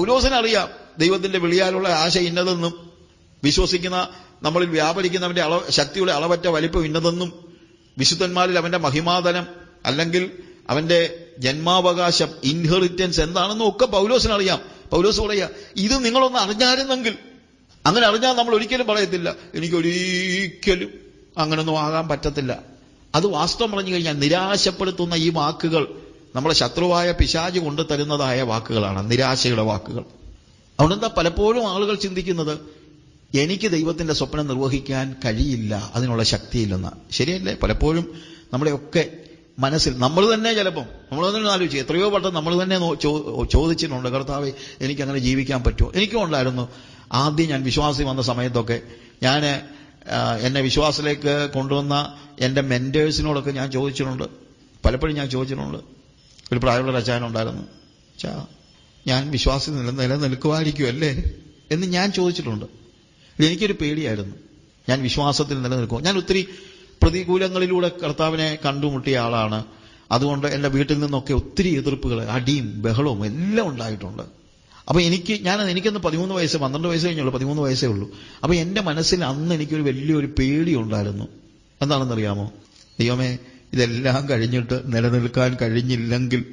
പൗലോസിനറിയാം ദൈവത്തിന്റെ വിളിയാലുള്ള ആശ ഇന്നതെന്നും വിശ്വസിക്കുന്ന നമ്മളിൽ വ്യാപരിക്കുന്നവന്റെ അള ശക്തിയുടെ അളവറ്റ വലിപ്പം ഇന്നതെന്നും വിശുദ്ധന്മാരിൽ അവന്റെ മഹിമാതനം അല്ലെങ്കിൽ അവന്റെ ജന്മാവകാശം ഇൻഹെറിറ്റൻസ് എന്താണെന്നും ഒക്കെ പൗലോസിനറിയാം പൗലോസ് പറയാ ഇത് നിങ്ങളൊന്ന് അറിഞ്ഞായിരുന്നെങ്കിൽ അങ്ങനെ അറിഞ്ഞാൽ നമ്മൾ ഒരിക്കലും പറയത്തില്ല. എനിക്കൊരിക്കലും അങ്ങനൊന്നും ആകാൻ പറ്റത്തില്ല. അത് വാസ്തവം പറഞ്ഞു കഴിഞ്ഞാൽ നിരാശപ്പെടുത്തുന്ന ഈ വാക്കുകൾ നമ്മളെ ശത്രുവായ പിശാജ് കൊണ്ടു തരുന്നതായ വാക്കുകളാണ് നിരാശയുടെ വാക്കുകൾ. അതുകൊണ്ടെന്താ പലപ്പോഴും ആളുകൾ ചിന്തിക്കുന്നത് എനിക്ക് ദൈവത്തിന്റെ സ്വപ്നം നിർവഹിക്കാൻ കഴിയില്ല അതിനുള്ള ശക്തിയില്ലെന്ന്. ശരിയല്ലേ? പലപ്പോഴും നമ്മുടെയൊക്കെ മനസ്സിൽ നമ്മൾ തന്നെ ചിലപ്പം നമ്മൾ തന്നെ ആലോചിച്ചു എത്രയോ വട്ടം നമ്മൾ തന്നെ ചോദിച്ചിട്ടുണ്ട് കർത്താവെ എനിക്കങ്ങനെ ജീവിക്കാൻ പറ്റുമോ? എനിക്കും ഉണ്ടായിരുന്നു. ആദ്യം ഞാൻ വിശ്വാസി വന്ന സമയത്തൊക്കെ ഞാൻ എന്നെ വിശ്വാസത്തിലേക്ക് കൊണ്ടുവന്ന എന്റെ മെന്റേഴ്സിനോടൊക്കെ ഞാൻ ചോദിച്ചിട്ടുണ്ട്. പലപ്പോഴും ഞാൻ ചോദിച്ചിട്ടുണ്ട്. ഒരു പ്രായമുള്ള രചാനുണ്ടായിരുന്നു ചാ ഞാൻ വിശ്വാസത്തിൽ നില നിലനിൽക്കുമായിരിക്കുമല്ലേ എന്ന് ഞാൻ ചോദിച്ചിട്ടുണ്ട്. എനിക്കൊരു പേടിയായിരുന്നു. ഞാൻ വിശ്വാസത്തിൽ നിലനിൽക്കും ഞാൻ ഒത്തിരി പ്രതികൂലങ്ങളിലൂടെ കർത്താവിനെ കണ്ടുമുട്ടിയ ആളാണ്. അതുകൊണ്ട് എന്റെ വീട്ടിൽ നിന്നൊക്കെ ഒത്തിരി എതിർപ്പുകൾ അടിയും ബഹളവും എല്ലാം ഉണ്ടായിട്ടുണ്ട്. അപ്പം എനിക്ക് ഞാൻ എനിക്കൊന്ന് പതിമൂന്ന് വയസ്സ് പന്ത്രണ്ട് വയസ്സ് കഴിഞ്ഞുള്ളൂ പതിമൂന്ന് വയസ്സേ ഉള്ളൂ. അപ്പം എന്റെ മനസ്സിൽ അന്ന് എനിക്കൊരു വലിയൊരു പേടി ഉണ്ടായിരുന്നു. എന്താണെന്നറിയാമോ? ദൈവമേ ഇതെല്ലാം കഴിഞ്ഞിട്ട് നിലനിൽക്കാൻ കഴിഞ്ഞില്ലെങ്കിൽ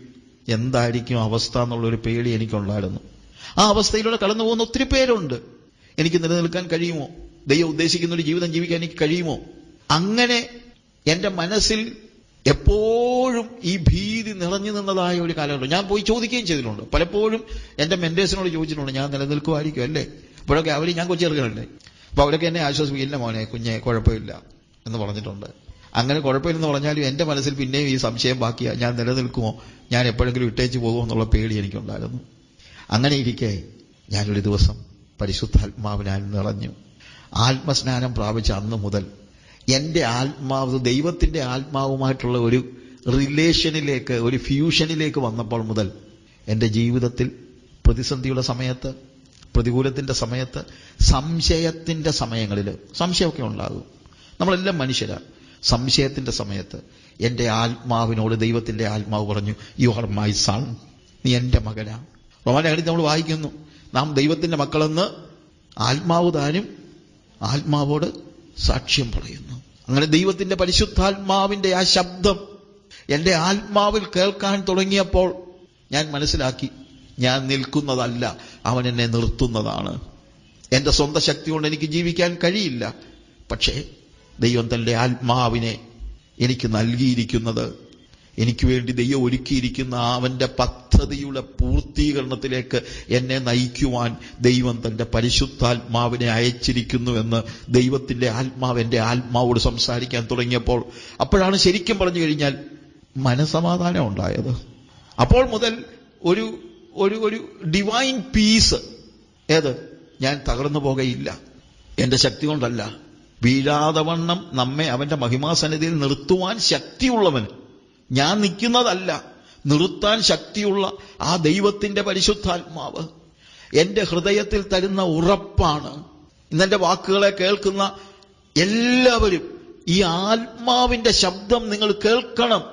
എന്തായിരിക്കും അവസ്ഥ എന്നുള്ളൊരു പേടി എനിക്കുണ്ടായിരുന്നു. ആ അവസ്ഥയിലൂടെ കടന്നു പോകുന്ന ഒത്തിരി പേരുണ്ട്. എനിക്ക് നിലനിൽക്കാൻ കഴിയുമോ? ദൈവം ഉദ്ദേശിക്കുന്ന ഒരു ജീവിതം ജീവിക്കാൻ എനിക്ക് കഴിയുമോ? അങ്ങനെ എന്റെ മനസ്സിൽ എപ്പോഴും ഈ ഭീതി നിറഞ്ഞു നിന്നതായ ഒരു കാലഘട്ടം. ഞാൻ പോയി ചോദിക്കുകയും ചെയ്തിട്ടുണ്ട്. പലപ്പോഴും എന്റെ മെന്റേഴ്സിനോട് ചോദിച്ചിട്ടുണ്ട് ഞാൻ നിലനിൽക്കുമായിരിക്കും അല്ലേ? അപ്പോഴൊക്കെ അവർ ഞാൻ കൊച്ചു ചെറുക്കനല്ലേ അപ്പൊ അവരൊക്കെ എന്നെ ആശ്വസിപ്പിക്കില്ല മോനെ കുഞ്ഞെ കുഴപ്പമില്ല എന്ന് പറഞ്ഞിട്ടുണ്ട്. അങ്ങനെ കുഴപ്പമില്ലെന്ന് പറഞ്ഞാലും എന്റെ മനസ്സിൽ പിന്നെയും ഈ സംശയം ബാക്കിയാ. ഞാൻ നിലനിൽക്കുമോ? ഞാൻ എപ്പോഴെങ്കിലും ഇട്ടേച്ച് പോകുമോ എന്നുള്ള പേടി എനിക്കുണ്ടായിരുന്നു. അങ്ങനെ ഇരിക്കെ ഞാനൊരു ദിവസം പരിശുദ്ധാത്മാവിനാൽ നിറഞ്ഞു. ആത്മസ്നാനം പ്രാപിച്ച അന്ന് മുതൽ എന്റെ ആത്മാവ് ദൈവത്തിന്റെ ആത്മാവുമായിട്ടുള്ള ഒരു റിലേഷനിലേക്ക് ഒരു ഫ്യൂഷനിലേക്ക് വന്നപ്പോൾ മുതൽ എന്റെ ജീവിതത്തിൽ പ്രതിസന്ധിയുടെ സമയത്ത് പ്രതികൂലത്തിന്റെ സമയത്ത് സംശയത്തിന്റെ സമയങ്ങളിൽ സംശയമൊക്കെ ഉണ്ടാകും. നമ്മളെല്ലാം മനുഷ്യരാ. സംശയത്തിന്റെ സമയത്ത് എന്റെ ആത്മാവിനോട് ദൈവത്തിന്റെ ആത്മാവ് പറഞ്ഞു യു ആർ മൈ സൺ നീ എന്റെ മകനാ. റോമാനഗണത്തിൽ നമ്മൾ വായിക്കുന്നു. നാം ദൈവത്തിന്റെ മക്കളെന്ന് ആത്മാവ് താനും ആത്മാവോട് സാക്ഷ്യം പറയുന്നു. അങ്ങനെ ദൈവത്തിന്റെ പരിശുദ്ധാത്മാവിന്റെ ആ ശബ്ദം എന്റെ ആത്മാവിൽ കേൾക്കാൻ തുടങ്ങിയപ്പോൾ ഞാൻ മനസ്സിലാക്കി ഞാൻ നിൽക്കുന്നതല്ല അവൻ എന്നെ നിർത്തുന്നതാണ്. എന്റെ സ്വന്തം ശക്തി കൊണ്ട് എനിക്ക് ജീവിക്കാൻ കഴിയില്ല. പക്ഷേ ദൈവം തന്റെ ആത്മാവിനെ എനിക്ക് നൽകിയിരിക്കുന്നത്. എനിക്ക് വേണ്ടി ദൈവം ഒരുക്കിയിരിക്കുന്ന അവന്റെ പദ്ധതിയുടെ പൂർത്തീകരണത്തിലേക്ക് എന്നെ നയിക്കുവാൻ ദൈവം തന്റെ പരിശുദ്ധാത്മാവിനെ അയച്ചിരിക്കുന്നുവെന്ന് ദൈവത്തിന്റെ ആത്മാവ് എന്റെ ആത്മാവോട് സംസാരിക്കാൻ തുടങ്ങിയപ്പോൾ അപ്പോഴാണ് ശരിക്കും പറഞ്ഞു കഴിഞ്ഞാൽ മനസമാധാനം ഉണ്ടായത്. അപ്പോൾ മുതൽ ഒരു ഒരു ഒരു ഡിവൈൻ പീസ് ഏത്? ഞാൻ തകർന്നു പോകയില്ല. എന്റെ ശക്തി കൊണ്ടല്ല. വീഴാതെ വണ്ണം നമ്മെ അവന്റെ മഹിമാസന്നിധിയിൽ നിർത്തുവാൻ ശക്തിയുള്ളവൻ. ഞാൻ നിൽക്കുന്നതല്ല നിർത്താൻ ശക്തിയുള്ള ആ ദൈവത്തിന്റെ പരിശുദ്ധാത്മാവ് എന്റെ ഹൃദയത്തിൽ തരുന്ന ഉറപ്പാണ്. ഇന്നെന്റെ വാക്കുകളെ കേൾക്കുന്ന എല്ലാവരും ഈ ആത്മാവിന്റെ ശബ്ദം നിങ്ങൾ കേൾക്കണം.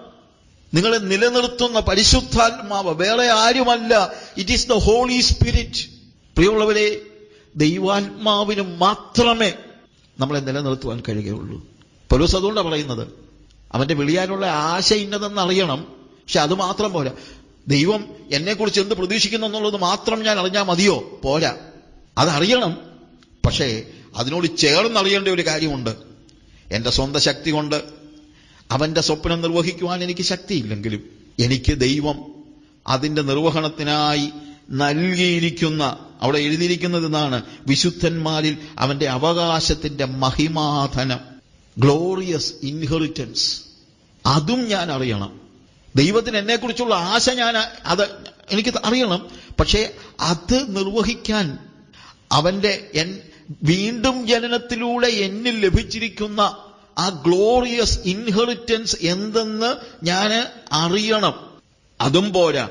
നിങ്ങളെ നിലനിർത്തുന്ന പരിശുദ്ധാത്മാവ് വേറെ ആരുമല്ല. It is the holy spirit പ്രിയമുള്ളവരെ ദൈവാത്മാവിന് മാത്രമേ നമ്മളെ നിലനിർത്തുവാൻ കഴിയുകയുള്ളൂ. പൗലോസ് അതുകൊണ്ടാണ് പറയുന്നത് അവന്റെ വിളിയാനുള്ള ആശ ഇന്നതെന്ന് അറിയണം പക്ഷെ അത് മാത്രം പോരാ. ദൈവം എന്നെക്കുറിച്ച് എന്ത് പ്രതീക്ഷിക്കുന്നു എന്നുള്ളത് മാത്രം ഞാൻ അറിഞ്ഞാൽ മതിയോ? പോരാ. അതറിയണം പക്ഷേ അതിനോട് ചേർന്നറിയേണ്ട ഒരു കാര്യമുണ്ട്. എന്റെ സ്വന്തം ശക്തി കൊണ്ട് അവന്റെ സ്വപ്നം നിർവഹിക്കുവാൻ എനിക്ക് ശക്തിയില്ലെങ്കിലും എനിക്ക് ദൈവം അതിന്റെ നിർവഹണത്തിനായി നൽകിയിരിക്കുന്ന അവിടെ എഴുതിയിരിക്കുന്നത് എന്നാണ് വിശുദ്ധന്മാരിൽ അവന്റെ അവകാശത്തിന്റെ മഹിമാധനം ഗ്ലോറിയസ് ഇൻഹെറിറ്റൻസ് അതും ഞാൻ അറിയണം. ദൈവത്തിന് എന്നെക്കുറിച്ചുള്ള ആശ ഞാൻ അത് എനിക്ക് അറിയണം. പക്ഷേ അത് നിർവഹിക്കാൻ അവന്റെ എൻ വീണ്ടും ജനനത്തിലൂടെ എന്നിൽ ലഭിച്ചിരിക്കുന്ന ആ ഗ്ലോറിയസ് ഇൻഹെറിറ്റൻസ് എന്തെന്ന് ഞാൻ അറിയണം. അതും പോരാ.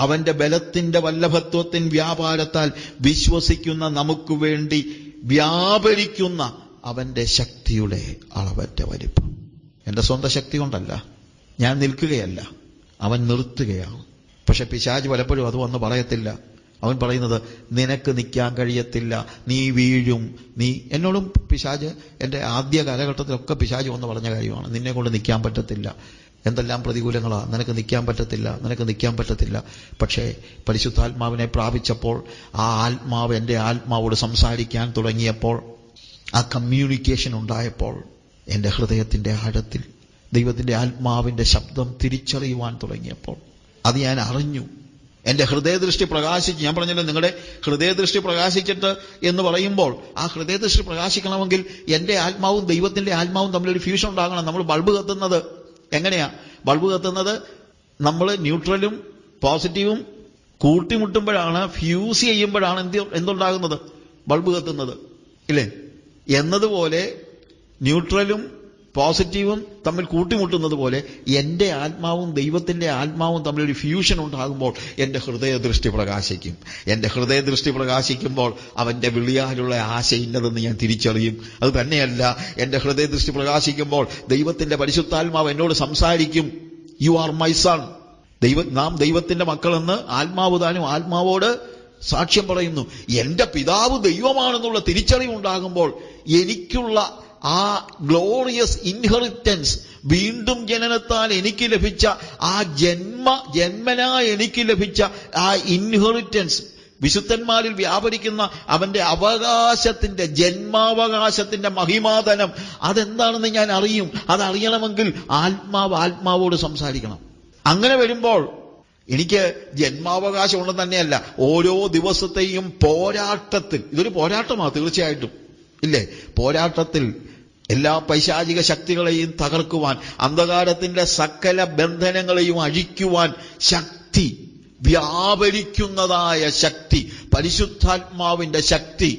അവന്റെ ബലത്തിന്റെ വല്ലഭത്വത്തിൻ വ്യാപാരത്താൽ വിശ്വസിക്കുന്ന നമുക്ക് വേണ്ടി വ്യാപരിക്കുന്ന അവന്റെ ശക്തിയുടെ അളവറ്റ വലിപ്പം. എന്റെ സ്വന്തം ശക്തി കൊണ്ടല്ല. ഞാൻ നിൽക്കുകയല്ല. അവൻ നിർത്തുകയാണ്. പക്ഷെ പിശാജ് പലപ്പോഴും അത് വന്ന് പറയത്തില്ല. അവൻ പറയുന്നത് നിനക്ക് നിൽക്കാൻ കഴിയത്തില്ല. നീ വീഴും. നീ എന്നോടും പിശാജ് എന്റെ ആദ്യ കാലഘട്ടത്തിലൊക്കെ പിശാജ് വന്ന് പറഞ്ഞ കാര്യമാണ്. നിന്നെ കൊണ്ട് നിൽക്കാൻ പറ്റത്തില്ല. എന്തെല്ലാം പ്രതികൂലങ്ങളാണ് നിനക്ക് നിൽക്കാൻ പറ്റത്തില്ല നിനക്ക് നിൽക്കാൻ പറ്റത്തില്ല. പക്ഷേ പരിശുദ്ധാത്മാവിനെ പ്രാപിച്ചപ്പോൾ ആ ആത്മാവ് എന്റെ ആത്മാവോട് സംസാരിക്കാൻ തുടങ്ങിയപ്പോൾ ആ കമ്മ്യൂണിക്കേഷൻ ഉണ്ടായപ്പോൾ എന്റെ ഹൃദയത്തിന്റെ ആഴത്തിൽ ദൈവത്തിന്റെ ആത്മാവിന്റെ ശബ്ദം തിരിച്ചറിയുവാൻ തുടങ്ങിയപ്പോൾ അത് ഞാൻ അറിഞ്ഞു. എന്റെ ഹൃദയദൃഷ്ടി പ്രകാശിച്ച് ഞാൻ പറഞ്ഞല്ലോ നിങ്ങളുടെ ഹൃദയദൃഷ്ടി പ്രകാശിച്ചിട്ട് എന്ന് പറയുമ്പോൾ ആ ഹൃദയദൃഷ്ടി പ്രകാശിക്കണമെങ്കിൽ എന്റെ ആത്മാവും ദൈവത്തിന്റെ ആത്മാവും തമ്മിലൊരു ഫ്യൂഷൻ ഉണ്ടാകണം. നമ്മൾ ബൾബ് കത്തുന്നത് എങ്ങനെയാ? ബൾബ് കത്തുന്നത് നമ്മൾ ന്യൂട്രലും പോസിറ്റീവും കൂട്ടിമുട്ടുമ്പോഴാണ് ഫ്യൂസ് ചെയ്യുമ്പോഴാണ് എന്ത് എന്തുണ്ടാകുന്നത്? ബൾബ് കത്തുന്നത്. ഇല്ലേ? എന്നതുപോലെ ന്യൂട്രലും പോസിറ്റീവും തമ്മിൽ കൂട്ടിമുട്ടുന്നത് പോലെ എന്റെ ആത്മാവും ദൈവത്തിന്റെ ആത്മാവും തമ്മിൽ ഒരു ഫ്യൂഷൻ ഉണ്ടാകുമ്പോൾ എന്റെ ഹൃദയദൃഷ്ടി പ്രകാശിക്കും. എന്റെ ഹൃദയദൃഷ്ടി പ്രകാശിക്കുമ്പോൾ അവന്റെ വിളിയാലുള്ള ആശ ഇന്നതെന്ന് ഞാൻ തിരിച്ചറിയും. അത് തന്നെയല്ല ഹൃദയ ഹൃദയദൃഷ്ടി പ്രകാശിക്കുമ്പോൾ ദൈവത്തിന്റെ പരിശുദ്ധാത്മാവ് എന്നോട് സംസാരിക്കും. യു ആർ മൈ സൺ ദൈവ നാം ദൈവത്തിന്റെ മക്കളെന്ന് ആത്മാവ് താനും ആത്മാവോട് സാക്ഷ്യം പറയുന്നു. എന്റെ പിതാവ് ദൈവമാണെന്നുള്ള തിരിച്ചറിവുണ്ടാകുമ്പോൾ എനിക്കുള്ള ആ ഗ്ലോറിയസ് ഇൻഹെറിറ്റൻസ് വീണ്ടും ജനനത്താൽ എനിക്ക് ലഭിച്ച ആ ജന്മ ജന്മനാ എനിക്ക് ലഭിച്ച ആ ഇൻഹെറിറ്റൻസ് വിശുദ്ധന്മാരിൽ വ്യാപരിക്കുന്ന അവന്റെ അവകാശത്തിന്റെ ജന്മാവകാശത്തിന്റെ മഹിമാതനം. അതെന്താണെന്ന് ഞാൻ അറിയും. അതറിയണമെങ്കിൽ ആത്മാവ് ആത്മാവോട് സംസാരിക്കണം. അങ്ങനെ വരുമ്പോൾ എനിക്ക് ജന്മാവകാശം ഉണ്ടെന്ന് തന്നെയല്ല ഓരോ ദിവസത്തെയും പോരാട്ടത്തിൽ. ഇതൊരു പോരാട്ടമാണ് തീർച്ചയായിട്ടും. ഇല്ലേ? പോരാട്ടത്തിൽ എല്ലാ പൈശാചിക ശക്തികളെയും തകർക്കുവാൻ അന്ധകാരത്തിന്റെ സകല ബന്ധനങ്ങളെയും അഴിക്കുവാൻ ശക്തി വ്യാപരിക്കുന്നതായ ശക്തി പരിശുദ്ധാത്മാവിന്റെ ശക്തി.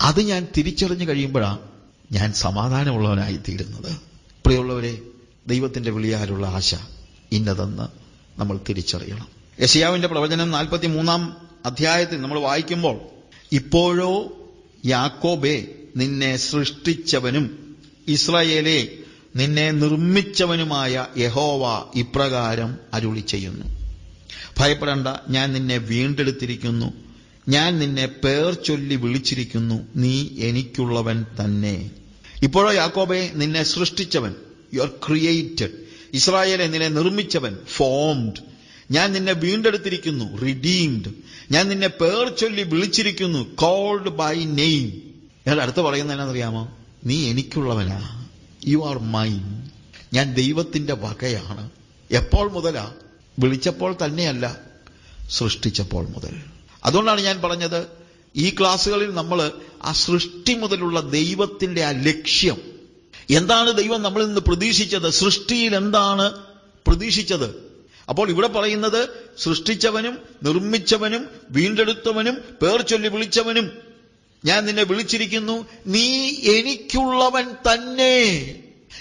അത് ഞാൻ തിരിച്ചറിഞ്ഞു കഴിയുമ്പോഴാണ് ഞാൻ സമാധാനമുള്ളവനായി തീരുന്നത് പ്രിയമുള്ളവരെ ദൈവത്തിന്റെ വിളിയാലുള്ള ആശ ഇന്നതെന്ന് നമ്മൾ തിരിച്ചറിയണം. യശയാവിന്റെ പ്രവചനം നാൽപ്പത്തി മൂന്നാം അധ്യായത്തിൽ നമ്മൾ വായിക്കുമ്പോൾ ഇപ്പോഴോ യാക്കോബെ നിന്നെ സൃഷ്ടിച്ചവനും ഇസ്രായേലെ നിന്നെ നിർമ്മിച്ചവനുമായ യഹോവ ഇപ്രകാരം അരുളി ചെയ്യുന്നു. ഭയപ്പെടേണ്ട ഞാൻ നിന്നെ വീണ്ടെടുത്തിരിക്കുന്നു. ഞാൻ നിന്നെ പേർ ചൊല്ലി വിളിച്ചിരിക്കുന്നു. നീ എനിക്കുള്ളവൻ തന്നെ. ഇപ്പോഴോ യാക്കോബെ നിന്നെ സൃഷ്ടിച്ചവൻ യു ആർ ക്രിയേറ്റഡ് ഇസ്രായേലെ നിന്നെ നിർമ്മിച്ചവൻ ഫോംഡ് ഞാൻ നിന്നെ വീണ്ടെടുത്തിരിക്കുന്നു റിഡീംഡ് ഞാൻ നിന്നെ പേർ ചൊല്ലി വിളിച്ചിരിക്കുന്നു കോൾഡ് ബൈ നെയിം ഞാൻ അടുത്ത് പറയുന്നത് നീ എനിക്കുള്ളവനാ. യു ആർ മൈൻ ഞാൻ ദൈവത്തിന്റെ വകയാണ്. എപ്പോൾ മുതലാ? വിളിച്ചപ്പോൾ തന്നെയല്ല സൃഷ്ടിച്ചപ്പോൾ മുതൽ. അതുകൊണ്ടാണ് ഞാൻ പറഞ്ഞത് ഈ ക്ലാസ്സുകളിൽ നമ്മൾ ആ സൃഷ്ടി മുതലുള്ള ദൈവത്തിന്റെ ആ ലക്ഷ്യം. എന്താണ് ദൈവം നമ്മളിൽ നിന്ന് പ്രതീക്ഷിച്ചത്? സൃഷ്ടിയിൽ എന്താണ് പ്രതീക്ഷിച്ചത്? അപ്പോൾ ഇവിടെ പറയുന്നത് സൃഷ്ടിച്ചവനും നിർമ്മിച്ചവനും വീണ്ടെടുത്തവനും പേർ ചൊല്ലി വിളിച്ചവനും ഞാൻ നിന്നെ വിളിച്ചിരിക്കുന്നു. നീ എനിക്കുള്ളവൻ തന്നെ.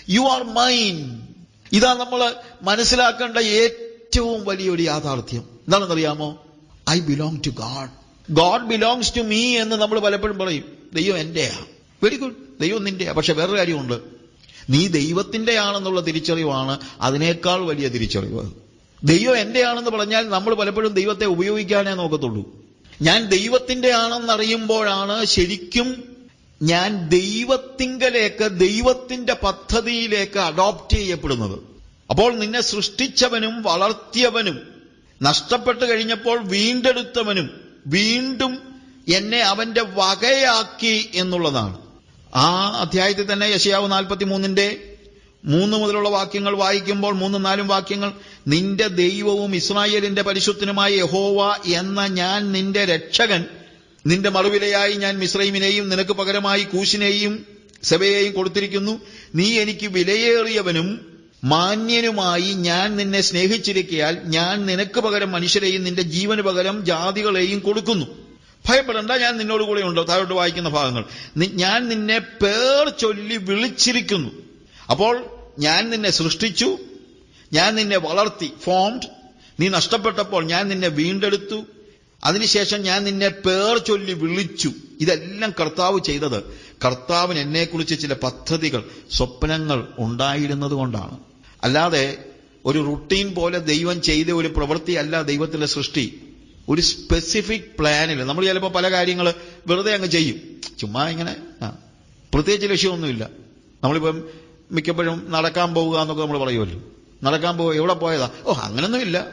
യു ആർ മൈൻ ഇതാ നമ്മൾ മനസ്സിലാക്കേണ്ട ഏറ്റവും വലിയൊരു യാഥാർത്ഥ്യം. എന്താണെന്നറിയാമോ? I belong to God God belongs to me എന്ന് നമ്മൾ പലപ്പോഴും പറയും. ദൈവം എന്റെയാ. വെരി ഗുഡ് ദൈവം നിന്റെയാ. പക്ഷെ വേറൊരു കാര്യമുണ്ട്. നീ ദൈവത്തിന്റെ ആണെന്നുള്ള തിരിച്ചറിവാണ് അതിനേക്കാൾ വലിയ തിരിച്ചറിവ്. ദൈവം എന്റെയാണെന്ന് പറഞ്ഞാൽ നമ്മൾ പലപ്പോഴും ദൈവത്തെ ഉപയോഗിക്കാനേ നോക്കത്തുള്ളൂ. ഞാൻ ദൈവത്തിന്റെ ആണെന്നറിയുമ്പോഴാണ് ശരിക്കും ഞാൻ ദൈവത്തിങ്കലേക്ക് ദൈവത്തിന്റെ പദ്ധതിയിലേക്ക് അഡോപ്റ്റ് ചെയ്യപ്പെടുന്നത്. അപ്പോൾ നിന്നെ സൃഷ്ടിച്ചവനും വളർത്തിയവനും നഷ്ടപ്പെട്ടു കഴിഞ്ഞപ്പോൾ വീണ്ടെടുത്തവനും വീണ്ടും എന്നെ അവന്റെ വകയാക്കി എന്നുള്ളതാണ്. ആ അധ്യായത്തിൽ തന്നെ യശയാവ് നാൽപ്പത്തി മൂന്നിന്റെ മൂന്ന് മുതലുള്ള വാക്യങ്ങൾ വായിക്കുമ്പോൾ മൂന്ന് നാലും വാക്യങ്ങൾ നിന്റെ ദൈവവും ഇസ്രായേലിന്റെ പരിശുദ്ധനുമായ യഹോവ എന്ന ഞാൻ നിന്റെ രക്ഷകൻ. നിന്റെ മറുവിലയായി ഞാൻ മിശ്രൈമിനെയും നിനക്ക് പകരമായി കൂശിനെയും സെബയെയും കൊടുത്തിരിക്കുന്നു. നീ എനിക്ക് വിലയേറിയവനും മാന്യനുമായി ഞാൻ നിന്നെ സ്നേഹിച്ചിരിക്കയാൽ ഞാൻ നിനക്ക് പകരം മനുഷ്യരെയും നിന്റെ ജീവന് പകരം ജാതികളെയും കൊടുക്കുന്നു. ഭയപ്പെടണ്ട ഞാൻ നിന്നോട് കൂടെ ഉണ്ടോ താഴോട്ട് വായിക്കുന്ന ഭാഗങ്ങൾ. ഞാൻ നിന്നെ പേർ ചൊല്ലി വിളിച്ചിരിക്കുന്നു. അപ്പോൾ ഞാൻ നിന്നെ സൃഷ്ടിച്ചു ഞാൻ നിന്നെ വളർത്തി ഫോംഡ് നീ നഷ്ടപ്പെട്ടപ്പോൾ ഞാൻ നിന്നെ വീണ്ടെടുത്തു. അതിനുശേഷം ഞാൻ നിന്നെ പേർ ചൊല്ലി വിളിച്ചു. ഇതെല്ലാം കർത്താവ് ചെയ്തത്. കർത്താവിന് എന്നെക്കുറിച്ച് ചില പദ്ധതികൾ സ്വപ്നങ്ങൾ ഉണ്ടായിരുന്നത് കൊണ്ടാണ്. അല്ലാതെ ഒരു റുട്ടീൻ പോലെ ദൈവം ചെയ്ത ഒരു പ്രവൃത്തി അല്ല ദൈവത്തിന്റെ സൃഷ്ടി. ഒരു സ്പെസിഫിക് പ്ലാനിൽ നമ്മൾ ചിലപ്പോൾ പല കാര്യങ്ങൾ വെറുതെ അങ്ങ് ചെയ്യും. ചുമ്മാ ഇങ്ങനെ പ്രത്യേകിച്ച് ലക്ഷ്യമൊന്നുമില്ല. നമ്മളിപ്പം മിക്കപ്പോഴും നടക്കാൻ പോവുക എന്നൊക്കെ നമ്മൾ പറയുമല്ലോ. നടക്കാൻ പോവുക എവിടെ പോയതാ? ഓ അങ്ങനൊന്നുമില്ല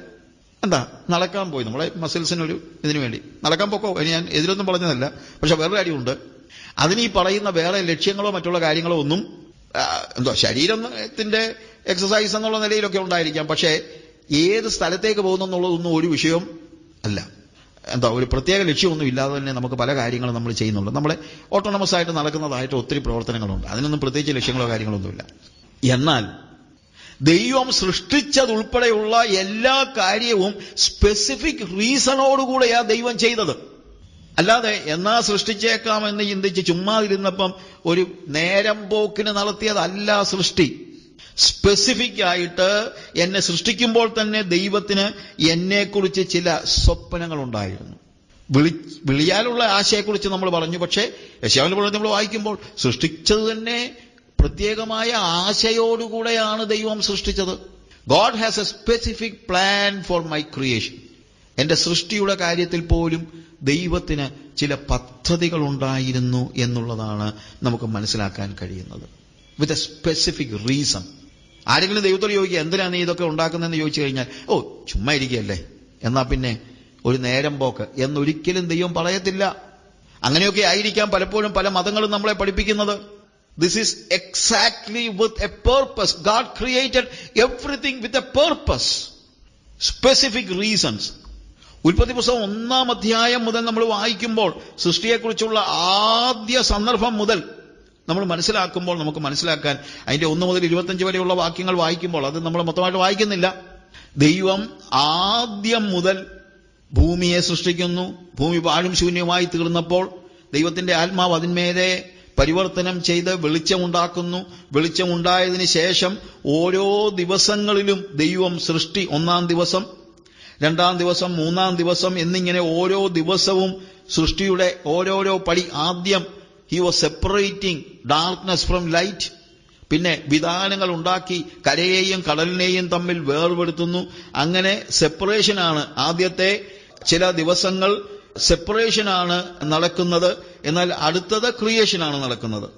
എന്താ? നടക്കാൻ പോയി. നമ്മളെ മസിൽസിനൊരു ഇതിനു വേണ്ടി. നടക്കാൻ പോക്കോ? ഇനി ഞാൻ എതിരൊന്നും പറഞ്ഞതല്ല. പക്ഷെ വേറൊരു കാര്യമുണ്ട്. അതിന് ഈ പറയുന്ന വേറെ ലക്ഷ്യങ്ങളോ മറ്റുള്ള കാര്യങ്ങളോ ഒന്നും എന്തോ ശരീരത്തിന്റെ എക്സസൈസ് എന്നുള്ള നിലയിലൊക്കെ ഉണ്ടായിരിക്കാം. പക്ഷേ ഏത് സ്ഥലത്തേക്ക് പോകുന്നു എന്നുള്ളതൊന്നും ഒരു വിഷയം അല്ല. എന്താ ഒരു പ്രത്യേക ലക്ഷ്യമൊന്നും ഇല്ലാതെ തന്നെ നമുക്ക് പല കാര്യങ്ങളും നമ്മൾ ചെയ്യുന്നുണ്ട് നമ്മളെ ഓട്ടോണമസ് ആയിട്ട് നടക്കുന്നതായിട്ട് ഒത്തിരി പ്രവർത്തനങ്ങളുണ്ട്. അതിനൊന്നും പ്രത്യേകിച്ച് ലക്ഷ്യങ്ങളോ കാര്യങ്ങളൊന്നുമില്ല. എന്നാൽ ദൈവം സൃഷ്ടിച്ചതുൾപ്പെടെയുള്ള എല്ലാ കാര്യവും സ്പെസിഫിക് റീസണോടുകൂടെയാ ദൈവം ചെയ്തത്. അല്ലാതെ എന്നാ സൃഷ്ടിച്ചേക്കാമെന്ന് ചിന്തിച്ച് ചുമ്മാതിരുന്നപ്പം ഒരു നേരം പോക്കിന് നടത്തിയതല്ല സൃഷ്ടി. സ്പെസിഫിക് ആയിട്ട് എന്നെ സൃഷ്ടിക്കുമ്പോൾ തന്നെ ദൈവത്തിന് എന്നെക്കുറിച്ച് ചില സ്വപ്നങ്ങൾ ഉണ്ടായിരുന്നു വിളി വിളിയാലുള്ള ആശയെക്കുറിച്ച് നമ്മൾ പറഞ്ഞു. പക്ഷേ യശാവിന്റെ പുറത്ത് നമ്മൾ വായിക്കുമ്പോൾ സൃഷ്ടിച്ചത് തന്നെ പ്രത്യേകമായ ആശയോടുകൂടെയാണ് ദൈവം സൃഷ്ടിച്ചത്. God has a specific plan for my creation. എന്റെ സൃഷ്ടിയുടെ കാര്യത്തിൽ പോലും ദൈവത്തിന് ചില പദ്ധതികൾ ഉണ്ടായിരുന്നു എന്നുള്ളതാണ് നമുക്ക് മനസ്സിലാക്കാൻ കഴിയുന്നത്. With a specific reason. ആരെങ്കിലും ദൈവത്തോട് ചോദിക്കുക എന്തിനാണ് നീ ഇതൊക്കെ ഉണ്ടാക്കുന്നതെന്ന് ചോദിച്ചു കഴിഞ്ഞാൽ ഓ ചുമ്മാ ഇരിക്കുകയല്ലേ. എന്നാ പിന്നെ ഒരു നേരം പോക്ക്. എന്നൊരിക്കലും ദൈവം പറയത്തില്ല. അങ്ങനെയൊക്കെ ആയിരിക്കാം പലപ്പോഴും പല മതങ്ങളും നമ്മളെ പഠിപ്പിക്കുന്നത്. This is exactly with a purpose God created everything with a purpose specific reasons ഉൽപ്പത്തി പുസ്തകം ഒന്നാം അധ്യായം മുതൽ നമ്മൾ വായിക്കുമ്പോൾ സൃഷ്ടിയെക്കുറിച്ചുള്ള ആദ്യ സന്ദർഭം മുതൽ നമ്മൾ മനസ്സിലാക്കുമ്പോൾ നമുക്ക് മനസ്സിലാക്കാൻ അതിന്റെ ഒന്ന് മുതൽ ഇരുപത്തഞ്ച് വരെയുള്ള വാക്യങ്ങൾ വായിക്കുമ്പോൾ അത് നമ്മൾ മൊത്തമായിട്ട് വായിക്കുന്നില്ല. ദൈവം ആദ്യം മുതൽ ഭൂമിയെ സൃഷ്ടിക്കുന്നു. ഭൂമി പാഴും ശൂന്യമായി തീർന്നപ്പോൾ ദൈവത്തിന്റെ ആത്മാവ് അതിന്മേലെ പരിവർത്തനം ചെയ്ത് വെളിച്ചമുണ്ടാക്കുന്നു വെളിച്ചമുണ്ടായതിന് ശേഷം ഓരോ ദിവസങ്ങളിലും ദൈവം സൃഷ്ടി ഒന്നാം ദിവസം രണ്ടാം ദിവസം മൂന്നാം ദിവസം എന്നിങ്ങനെ ഓരോ ദിവസവും സൃഷ്ടിയുടെ ഓരോരോ പടി ആദ്യം he was separating darkness from light പിന്നെ വിധാനങ്ങൾ ഉണ്ടാക്കി കരയെയും കടലിനെയും തമ്മിൽ വേർപെടുത്തുന്നു. അങ്ങനെ സെപ്പറേഷനാണ് ആദ്യത്തെ ചില ദിവസങ്ങൾ സെപ്പറേഷനാണ് നടക്കുന്നത്. എന്നാൽ അടുത്തത് ക്രിയേഷനാണ് നടക്കുന്നത്.